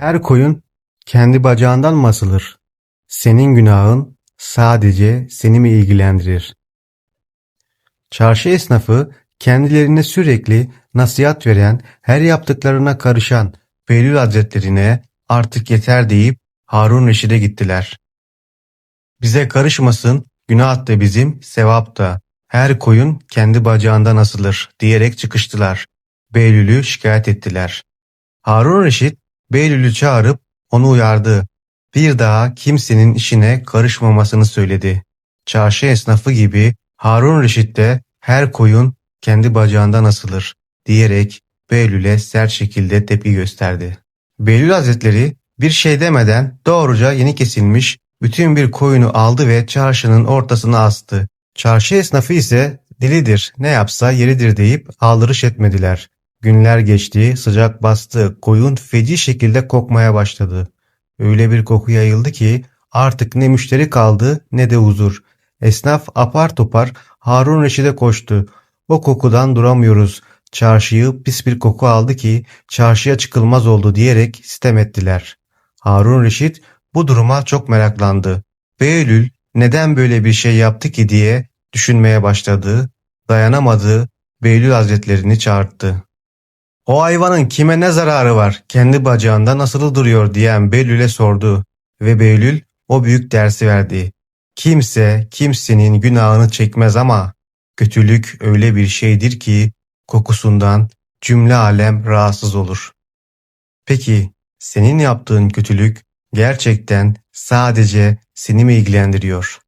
Her koyun kendi bacağından mı asılır? Senin günahın sadece seni mi ilgilendirir? Çarşı esnafı kendilerine sürekli nasihat veren, her yaptıklarına karışan Behlül Hazretlerine artık yeter deyip Harun Reşid'e gittiler. Bize karışmasın, günah da bizim, sevap da. Her koyun kendi bacağından asılır diyerek çıkıştılar. Behlül'ü şikayet ettiler. Harun Reşit Behlül'ü çağırıp onu uyardı. Bir daha kimsenin işine karışmamasını söyledi. Çarşı esnafı gibi Harun Reşit de her koyun kendi bacağından asılır diyerek Behlül'e sert şekilde tepki gösterdi. Behlül Hazretleri bir şey demeden doğruca yeni kesilmiş bütün bir koyunu aldı ve çarşının ortasına astı. Çarşı esnafı ise delidir ne yapsa yeridir deyip aldırış etmediler. Günler geçti, sıcak bastı, koyun feci şekilde kokmaya başladı. Öyle bir koku yayıldı ki artık ne müşteri kaldı ne de huzur. Esnaf apar topar Harun Reşid'e koştu. O kokudan duramıyoruz. Çarşıyı pis bir koku aldı ki çarşıya çıkılmaz oldu diyerek sitem ettiler. Harun Reşit bu duruma çok meraklandı. Behlül neden böyle bir şey yaptı ki diye düşünmeye başladı. Dayanamadı. Behlül Hazretlerini çağırdı. O hayvanın kime ne zararı var? Kendi bacağında nasıl duruyor diyen Behlül'e sordu. Ve Behlül o büyük dersi verdi. Kimse kimsenin günahını çekmez ama kötülük öyle bir şeydir ki kokusundan cümle alem rahatsız olur. Peki senin yaptığın kötülük gerçekten sadece seni mi ilgilendiriyor?